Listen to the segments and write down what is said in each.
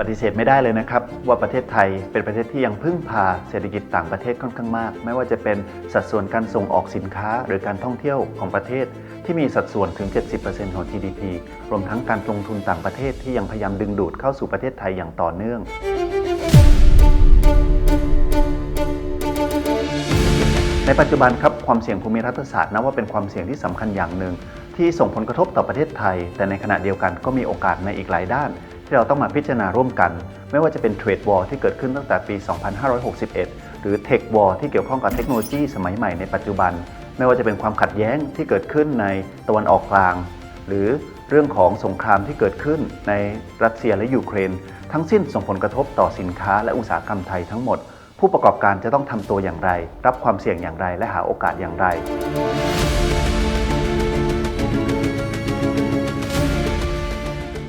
ปฏิเสธไม่ได้เลยนะครับ ว่าประเทศไทยเป็นประเทศที่ยังพึ่งพาเศรษฐกิจต่างประเทศค่อนข้างมาก ไม่ว่าจะเป็นสัดส่วนการส่งออกสินค้า หรือการท่องเที่ยวของประเทศ ที่มีสัดส่วนถึง 70%ของ GDP รวมทั้งการลงทุนต่างประเทศที่ยังพยายามดึงดูดเข้าสู่ประเทศไทยอย่างต่อเนื่องในปัจจุบันครับความเสี่ยงภูมิรัฐศาสตร์นับว่าเป็นความเสี่ยงที่สำคัญอย่างหนึ่ง ที่ส่งผลกระทบต่อประเทศไทย แต่ในขณะเดียวกันก็มีโอกาสในอีกหลายด้าน ที่เราต้องมาพิจารณาร่วมกัน ไม่ว่าจะเป็นเทรดวอร์ที่เกิดขึ้นตั้งแต่ปี 2561 หรือเทควอร์ที่เกี่ยวข้องกับเทคโนโลยีสมัยใหม่ในปัจจุบัน ไม่ว่าจะเป็นความขัดแย้งที่เกิดขึ้นในตะวันออกกลาง หรือเรื่องของสงครามที่เกิดขึ้นในรัสเซียและยูเครน ทั้งสิ้นส่งผลกระทบต่อสินค้าและอุตสาหกรรมไทยทั้งหมด ผู้ประกอบการจะต้องทำตัวอย่างไร รับความเสี่ยงอย่างไรและหาโอกาสอย่างไร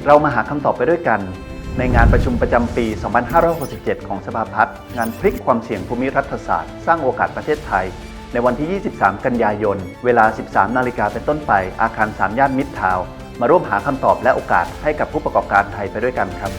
เรามาหาคำตอบไปด้วยกัน ในงานประชุมประจำปี 2567 ของสภาพัฒน์งานพลิกความเสี่ยงภูมิรัฐศาสตร์ สร้างโอกาสประเทศไทย ในวันที่ 23 กันยายน เวลา 13 นาฬิกาเป็นต้นไป อาคาร 3 ย่านมิตรทาว มาร่วมหาคำตอบและโอกาสให้กับผู้ประกอบการไทยไปด้วยกันครับ